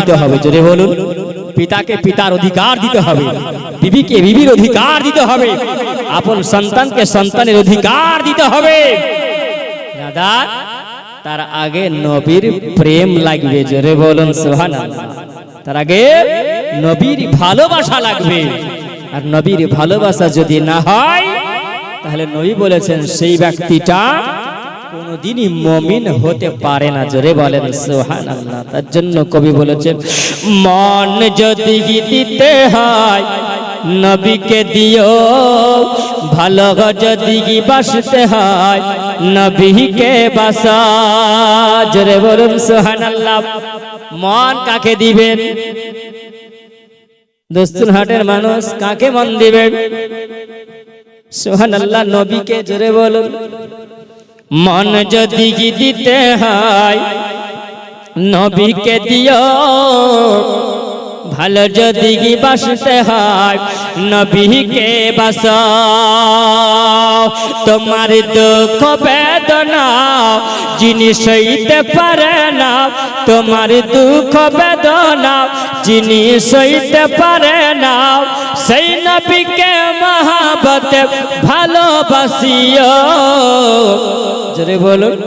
দিতে হবে, জোরে বলুন। পিতাকে পিতার অধিকার দিতে হবে, বিবিকে বিবির অধিকার দিতে হবে, আপন সন্তানকে সন্তানের অধিকার দিতে হবে। দাদা, তার আগে নবীর প্রেম লাগবে, জোরে বলুন সোহান তার আগে নবীর ভালোবাসা লাগবে। আর নবীর ভালোবাসা যদি না হয়, তাহলে নবী বলেছেন, সেই ব্যক্তিটা কোনদিনই মমিন হতে পারে না। জোরে বলেন সোহান আল্লাহ তার জন্য কবি বলেছেন, মন যদি দিতে হয়, নবীকে দিও। ভালো যদি বাসতে হয়, নবীকে বাসা। জোরে বলুন সোহান আল্লাহ মন কাকে দিবেন দোস্তুর হাটের মানুষ কাকে মন দিবেন সোহান আল্লাহ নবীকে জোরে বলুন। মন যদি দিতে হয়, নবীকে দিও। ভালো যদি বাসতে হয়, নবীকে বাস তোমার দুঃখ বেদনা যিনি সইতে পারে না, তোমার দুঃখ বেদনা যিনি সইতে পারে না, সেই নবীকে মহাবত ভালোবাসিও। জোরে বলুন।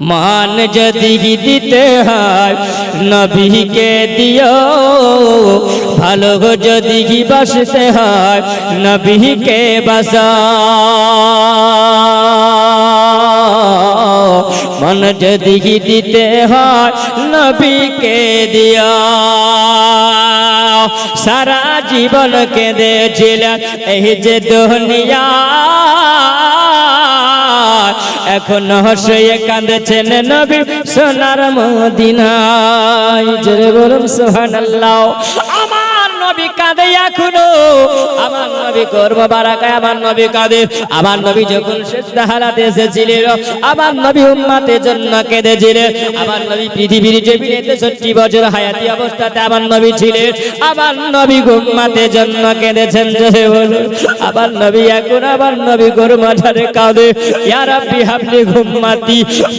মান যদি দিতে হয়, নবীকে দিও। ভালো যদি বাসতে হয়, নবীকে বাসা মন যদি দিতে হয়, নবীকে দিও। সারা জীবন কেঁদেছিলেন এই যে দুনিয়া। এখন হসে কাঁদেছেন নবী সোনার মদিনায়। জোরে বলুন সোহান আল্লাহ আমার নবী কাঁদে এখনও আমার নবী করব বারাকায় আমার নবী কাঁদে আমার নবী যখন হারাতে এসেছিলেন আমার নবী উম্মাতের জন্য কেঁদেছিলেন আমার নবী পৃথিবীর বছর হায়াতি অবস্থাতে আমার নবী ছিলেন আমার নবী উম্মাতের জন্য কেঁদেছেন আমার নবী এখন আমার নবী গরু মাঝারে কাঁদে ইয়া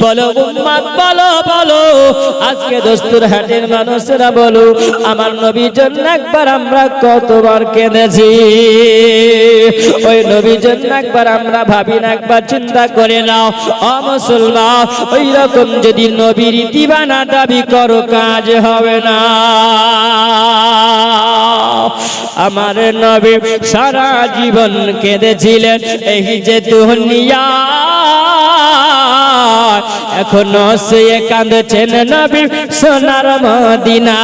বলো উম্মাত বলো বলো আজকে হাটের মানুষরা বলো আমার নবীর জন্য একবার আমরা কতবার কেঁদেছি? ওই নবীর জন্য একবার আমরা ভাবি না, একবার চিন্তা করে নাও। অ মুসলমান, ওই রকম যদি নবীর দিবানা দাবি করো, কাজ হবে না। আমার নবী সারা জীবন কেঁদেছিলেন এই যে দুনিয়া। এখনও সে কাঁদছেন নবী সোনার মদিনা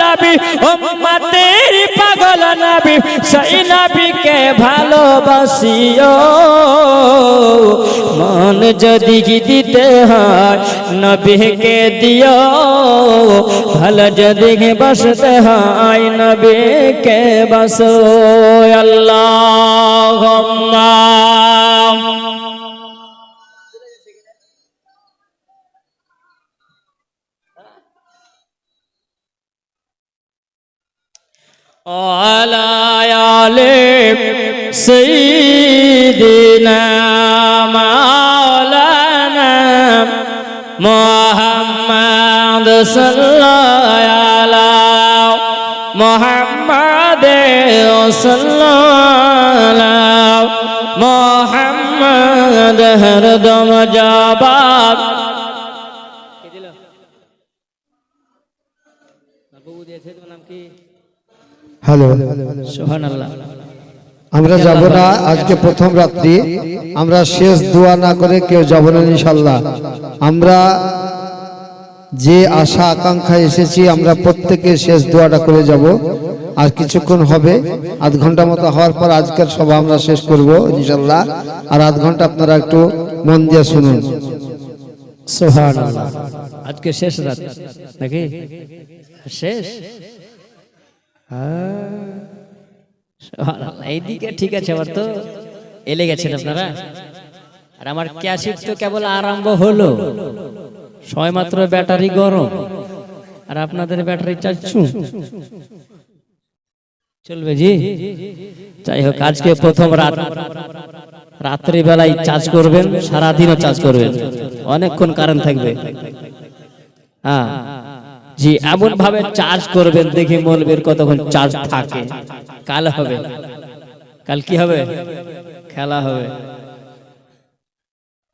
নবী, উম্মতের পাগল নবী, সেই নবীকে ভালোবাসিও। মন যদি দিতে হয়, নবীকে দিও। ভালো যদি বসতে হয়, নবীকে বসো। আল্লাহ আলায়ালে সঈদিনা মাওলানা মোহাম্মদ সাল্লাল্লাহু মোহাম্মদ সাল্লাল্লাহু মোহাম্মদ হরদম জবাব বাবু দিয়েছে, তোমার নাম কি? হ্যালো। আমরা যাব না আজকে প্রথম রাত্রি। আমরা শেষ দোয়া না করে কেউ যাব না ইনশাল্লাহ আমরা যে আশা আকাঙ্ক্ষা এসেছি আমরা প্রত্যেকে শেষ দোয়াটা করে যাব। আর কিছুক্ষণ হবে। আধ ঘণ্টা মতো হওয়ার পর আজকের সভা আমরা শেষ করব ইনশাল্লাহ আর আধ ঘণ্টা আপনারা একটু মন দিয়ে শুনুন। আজকে শেষ রাত। নাকি? শেষ। এইদিকে ঠিক আছে আবার তো এলে গেছেন আপনারা? আর আমার ক্যাসিট তো কেবল আরম্ভ হলো। ছয় মাত্র ব্যাটারি গরম। আর আপনাদের ব্যাটারি চাচ্ছু? চলবে জি? যাই হোক, আজকে প্রথম রাত। রাত্রিবেলায় চার্জ করবেন, সারাদিনও চার্জ করবেন। অনেকক্ষণ কারেন্ট থাকবে। হ্যাঁ। জি এমন ভাবে চার্জ করবেন দেখি মলবের কতক্ষণ চার্জ থাকে। কাল হবে। কাল কি হবে? খেলা হবে।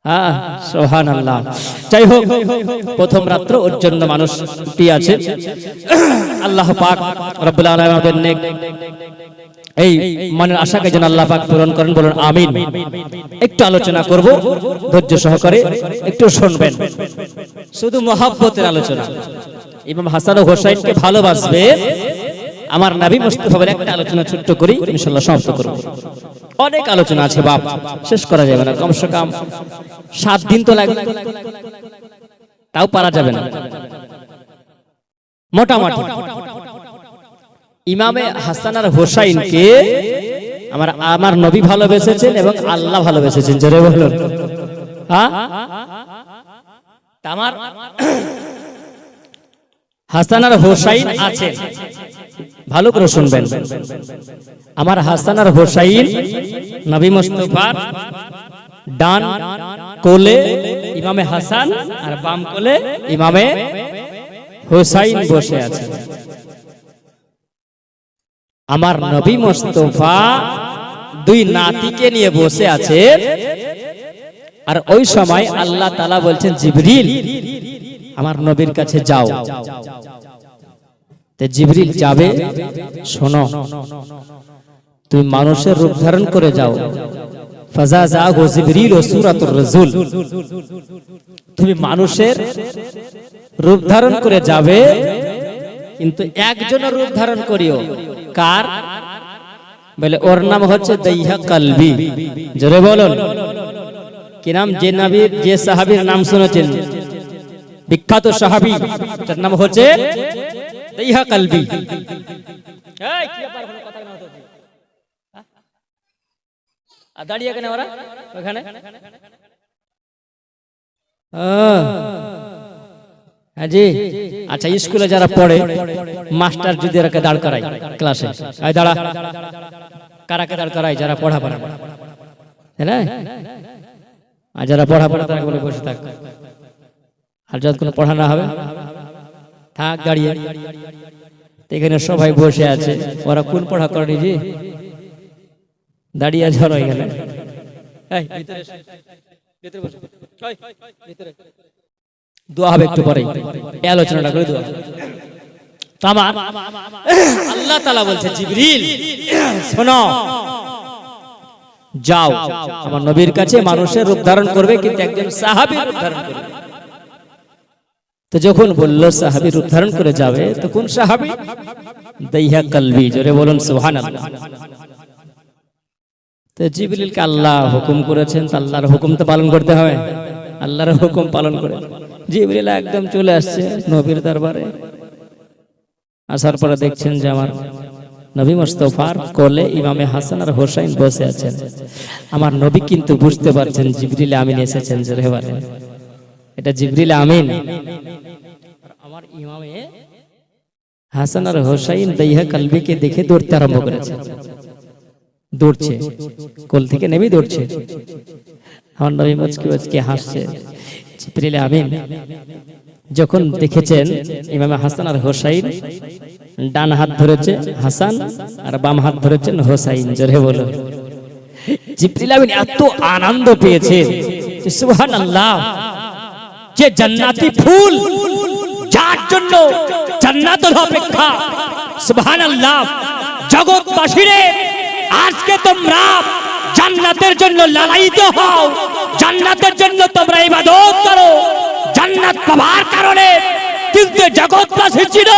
হ্যাঁ সোহান আল্লাহ যাই হোক প্রথম রাত্র ওর জন্য মানুষ আছে। আল্লাহ পাক রব্বুল আমাদের নেক এই মনের আশাকে যেন আল্লাহ পাক পূরণ করেন বলুন আমিন। একটু আলোচনা করব ধৈর্য সহকারে একটু শুনবেন। শুধু মহাব্বতের আলোচনা। ইমাম হাসান ও হোসাইনকে ভালোবাসবে। আমার নাবি মুস্তফার একটা আলোচনা ছোট্ট করি, ইনশাআল্লাহ সমাপ্ত করব। অনেক আলোচনা আছে বাপ, শেষ করা যাবে না, কমসে কম সাত দিন তো লাগবে। তাও পারা যাবে না। মোটামুটি, ইমামে হাসান আর হোসাইনকে আমার আমার নবী ভালোবেসেছেন এবং আল্লাহ ভালোবেসেছেন। জোরে বলুন। হ্যাঁ আমার হাসান আর হোসাইন আছেন। ভালো করে শুনবেন। আমার হাসান আর হোসাইন, নবী মুস্তফার ডান কোলে ইমামে হাসান আর বাম কোলে ইমামে হোসাইন বসে আছে আমার নবী মুস্তফা দুই নাতিকে নিয়ে বসে আছে আর ওই সময় আল্লাহ তালা বলছেন, জিবরিল, আমার নবীর কাছে যাও। জিবরিল যাবে, শোনো, তুমি মানুষের রূপ ধারণ করে যাও। ও তুমি মানুষের রূপ ধারণ করে যাবে, কিন্তু একজনের রূপ ধারণ করিও। কার? বলে, ওর নাম হচ্ছে দইহা কালবি। জোরে বলুন। কি নাম? যে নবীর যে সাহাবীর নাম শুনেছেন। বিখ্যাত সাহাবী, তার নাম হচ্ছে দইহা কালবি? হ্যাঁ? আর দাঁড়িয়ে কেন ওরা? ওখানে? হ্যাঁ জি আচ্ছা স্কুলে যারা পড়ে মাস্টার যদি এরাকে দাঁড় করায় ক্লাসে। আয় দাঁড়া। কারাকে দাঁড় করায়? যারা পড়া পড়া না আর যারা পড়া পড়া তারা বলে বসে থাক। আর যত কোনো পড়া না হবে থাক দাঁড়িয়ে এখানে সবাই বসে আছে। ওরা কোন পড়া করেনি জি? দাঁড়িয়ে। ওই, ভিতরে। দোয়া হবে একটু পরে এই আলোচনাটা করে দোয়া। আমার আল্লাহ তালা বলছে জিবরিল শোনো। যাও। আমার নবীর কাছে মানুষের রূপ ধারণ করবে কিন্তু একজন সাহাবীর রূপ ধারণ করবে। তো যখন বলল, সাহাবী উদ্ধারণ করে যাবে, তো কোন সাহাবী? দাইহা কালবি জোরে বলুন, সুবহানাল্লাহ তো আল্লাহ হুকুম করেছেন আল্লাহর হুকুম তো পালন করতে হবে। আল্লাহর হুকুম পালন করে। জিবরিল একদম চলে আসছে নবীর দরবারে। আসার পরে দেখছেন যে আমার নবী মুস্তফার কোলে ইমামে হাসান আর হোসাইন বসে আছেন। আমার নবী কিন্তু বুঝতে পারছেন, জিবরিল আমিন এসেছেন যে বলেন। এটা জিবরিল আমিন। ইমামে হাসান আর হোসাইন দইহা কালবিকে দেখে দৌড়তে আরম্ভ করেছে। দৌড়ছে, কোল থেকে নেমে দৌড়ছে। আমার নবী মুচকি মুচকি হাসছে, জিবরিল আমিন। যখন দেখেছেন ইমামে হাসান আর হোসাইন, ডান হাত ধরেছে হাসান আর বাম হাত ধরেছেন হোসাইন, জোরে বলো। জিবরিল আমিন এত আনন্দ পেয়েছেন সুবহানাল্লাহ, যে জান্নাতি ফুল জন্য জান্নাত অপেক্ষা। সুবহানাল্লাহ। জগৎবাসীরে, আজকে তোমরা জান্নাতের জন্য লালায়িত হও। জান্নাতের জন্য তোমরা ইবাদত করো। জান্নাত পাওয়ার কারণে কিন্তু জগৎবাসী ছিল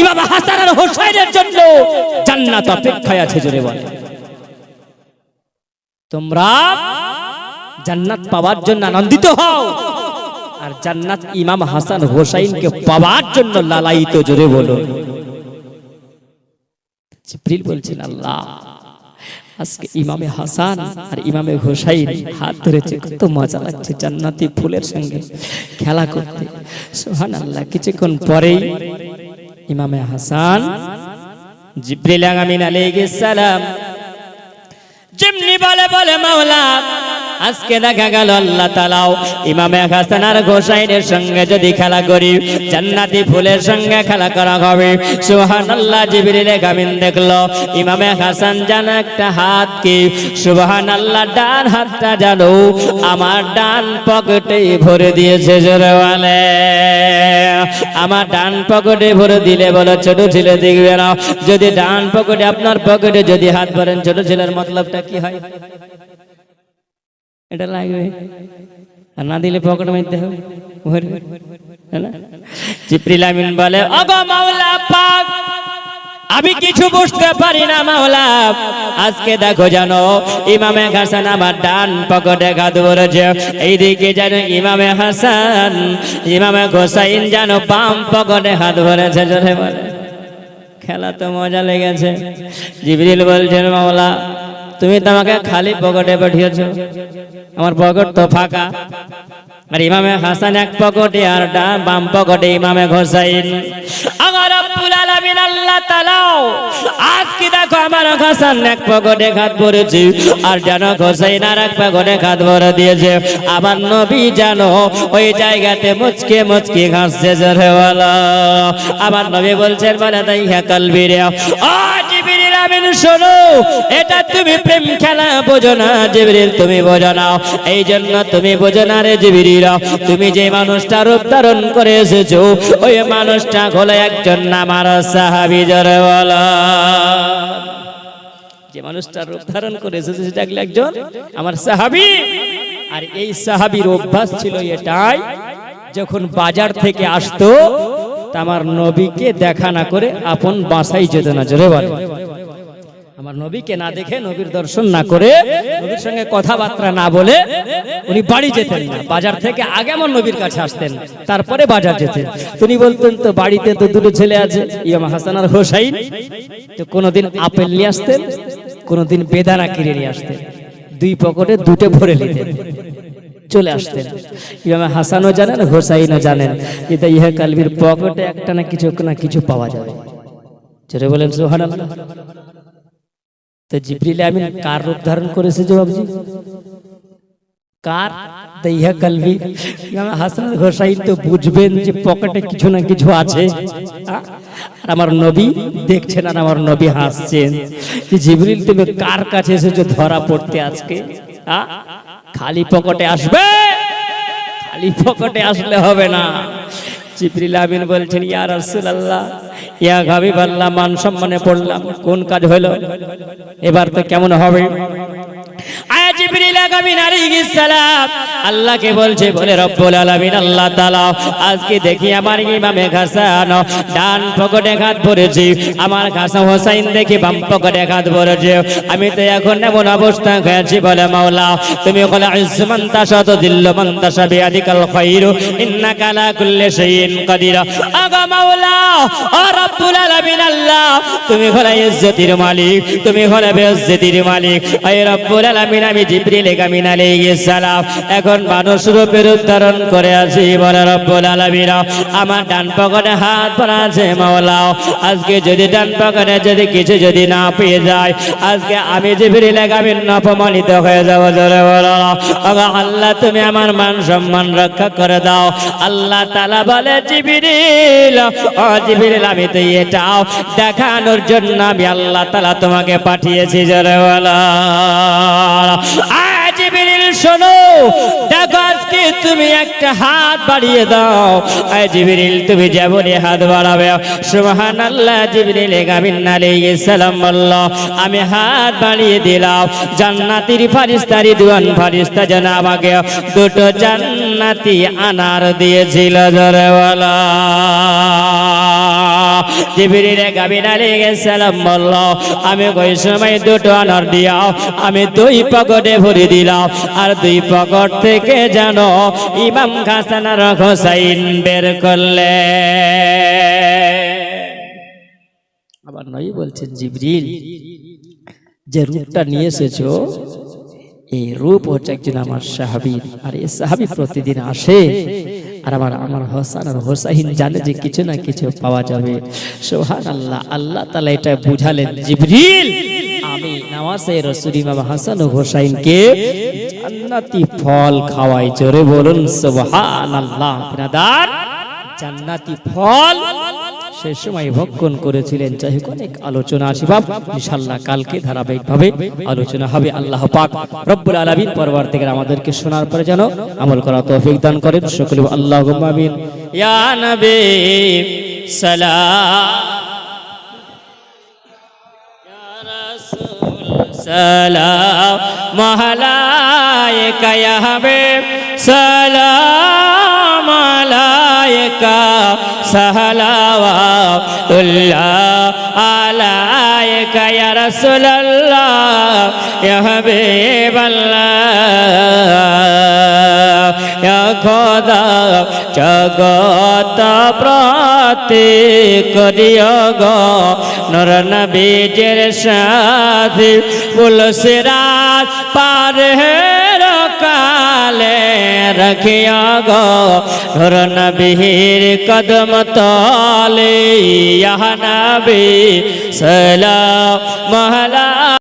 ইমাম হাসান আর হোসেনের জন্য জান্নাত অপেক্ষায় আছে জোরে বলে। তোমরা জান্নাত পাওয়ার জন্য আনন্দিত হও। আর জান্নাত ইমাম হাসান হোসাইনকে পাওয়ার জন্য লালায়িত জোরে বলো। জিবরিল বলছেন, আল্লাহ, আজকে ইমামে হাসান আর ইমামে হোসাইন হাত ধরেছে, কত মজা লাগছে জান্নাতি ফুলের সঙ্গে খেলা করতে। সোহান আল্লাহ কিছুক্ষণ পরেই ইমামে হাসান জিব্রিল আমিন আলাইহিস সালাম যেমনি বলে বলে মাওলা আজকে দেখা গেল আল্লাহ তালাও ইমামে হাসান আর গোসাইনের সঙ্গে যদি খেলা করি, জান্নাতি ফুলের সঙ্গে খেলা করা হবে। সুহান আল্লাহ জিবিরিলে গামিন দেখল। ইমামে হাসান জান একটা হাত কি? সুবহান আল্লাহ ডান হাতটা জানো, আমার ডান পকেটে ভরে দিয়েছে জোরে বলে। আমার ডান পকেটে ভরে দিলে বলো, ছোট ছেলে দেখবে না। যদি ডান পকেটে, আপনার পকেটে যদি হাত ভরেন, ছোট ছেলের মতলবটা কি হয়? এটা লাগবে। আর না দিলে পকেট মারতে হবে। আমিন বলে আমি কিছু বুঝতে পারি না মাওলা। আজকে দেখো জানো, ইমামে হাসান আমার ডান পকেটে হাত ভরেছে এইদিকে জানো ইমামে হাসান, ইমামে গোসাইন জানো বাম পকেটে হাত ভরেছে জোরে বলে। খেলা তো মজা লেগেছে। জিবরিল বলছেন, মাওলা তুমি তো আমাকে খালি পকেটে পাঠিয়েছ। আমার পকেট তো ফাঁকা। আর ইমামে হাসান এক পকেটে আর ডান বাম পকেটে ইমামে ঘোসাইন আমার আব্দুল আলামিন আল্লাহ তাআলাও আজ কি দেখো আমার হাসান এক পকেটে হাত ভরেছে? আর যেন আর এক হাত ভরে দিয়েছে। আমার নবী জানো ওই জায়গাতে মুচকে মুচকে জোরে আমার নবী বলছেন বলে তাই হ্যাঁ তুমি না এই জন্য তুমি রে তুমি যে করে এসেছ, ওই মানুষটা একজন আমার সাহাবি জোরে বলো যে মানুষটা রূপ ধারণ করে এসেছে সেটা একজন আমার সাহাবি। আর এই সাহাবির অভ্যাস ছিল এটাই, যখন বাজার থেকে আসতো, তা আমার নবীকে দেখা না করে আপন বাসাই যেত না, জোরে বলে আমার নবীকে না দেখে নবীর দর্শন না করে নবীর সঙ্গে কথাবার্তা না বলে উনি বাড়ি যেতেন না। বাজার থেকে আগে আমার নবীর কাছে আসতেন, তারপরে বাজার যেতেন। তিনি বলতেন, তো বাড়িতে তো দুটো ছেলে আছে, ইমাম হাসান আর হোসাইন। তো কোনোদিন আপেল নিয়ে আসতেন, কোনোদিন বেদানা কিনে নিয়ে আসতেন। দুই পকেটে দুটো ভরে নিতেন। চলে আসতেন। ইমাম হাসানও জানেন, হোসাইনও জানেন এটা ইহা কালবির পকেটে একটা না কিছু না কিছু পাওয়া যাবে। যেটা বলেন সোহান তো জিবরিল আমিন কার রূপ ধারণ করেছে জবাবজি কার? ইহা কালবি। হাসান হোসাইন তো বুঝবেন যে পকেটে কিছু না কিছু আছে। আর আমার নবী দেখছেন আর আমার নবী হাসছেন। যে জিবরিল, তুমি কার কাছে এসেছ ধরা পড়তে আজকে? খালি পকেটে আসবে? খালি পকেটে আসলে হবে না। জিবরিল আমিন বলছেন, ইয়া রাসূলুল্লাহ, ইয়া হাবিব আল্লাহ মান সম্মানে পড়লাম, কোন কাজ হলো এবার তো কেমন হবে? আয়া আমি তো এখন এমন অবস্থা হয়েছি বলে, মাওলা, তুমি বলে, ইসমান তাশাত দিল্ল মান তাশা বিয়াদিকাল খায়রু ইন্নাকা লা কুল্লি শাইইন কাদির। আগা মাওলা, ও রব্বুল আল্লাহ, তুমি হলে ইজ্জতির মালিক, তুমি হলে বেইজ্জতির মালিক। এই রব্বুল আলামিন, আমি জিবরিল আমিন আলাইহিস সালাম। এখন মানুষ রূপে উত্তরণ করে আছি, বলে রব্বুল আলামিন, আমার ডান পকেটে হাত ভরা আছে মাওলা আজকে যদি ডান পকেটে যদি কিছু যদি না পেয়ে যায়, আজকে আমি জিবরিল আমিন অপমানিত হয়ে যাব, জোরে বলো। আল্লাহ, তুমি আমার মান সম্মান রক্ষা করে দাও। আল্লাহ তাআলা বলে, জিবরিল, ও জিবরিল, আমি তো এটাও দেখানোর জন্য আমি আল্লাহ তাআলা তোমাকে পাঠিয়েছি, জোরে বলো। দেখো আজকে তুমি একটা হাত বাড়িয়ে দাও। তুমি যেমনই হাত বাড়াবে। সুবহানাল্লাহ, জিবরিল গামিন আলাইহিস সালাম বলল, আমি হাত বাড়িয়ে দিলাম। জান্নাতির ফারিস্তারি, দুয়ান ফারিস্তা যেন আমাকে দুটো জান্নাতি আনার দিয়েছিল, জোরে জিবরিল গামিন আলাইহিস সালাম বলল, আমি ওই সময় দুটো আনার দিয়াও আমি দুই পকেটে ভরে দিলাম। আর দুই পকেট থেকে জানো ইমাম হাসান আর হোসাইন বের করলে। আবার নয় বলছেন, জিবরিল, যে রূপটা নিয়ে এসেছ, এই রূপ হচ্ছে একজন আমার সাহাবি আর এই সাহাবি প্রতিদিন আসে আর আমার আমার হোসান আর হোসাইন জানে যে কিছু না কিছু পাওয়া যাবে। সোহান আল্লাহ আল্লাহ তালা এটা বুঝালেন। জিবরিল, আমি নামাজে রসুল হাসান ও হোসাইনকে জান্নাতি ফল খাওয়াই, জোরে বলুন সোহান আল্লাহ জান্নাতি ফল সে সময় ভক্ষণ করেছিলেন যাই হোক অনেক আলোচনা আসিবাব ইনশাল্লাহ কালকে ধারাবাহিকভাবে আলোচনা হবে আল্লাহ পাক রব্বুল আলামিন পরবর্তীকার আমাদেরকে শোনার পরে যেন আমল করা তৌফিক দান করেন সকলে আল্লাহ আমিন ইয়া নবী সালাম سلام عليك يا حبيب سلام জগত প্রতি করিও গো নর নবীজের সাথে বলসিরাত পার হে কালে রখিয়া গো নর নবীর কদম তলে ইয়া নবী সালাম মহলা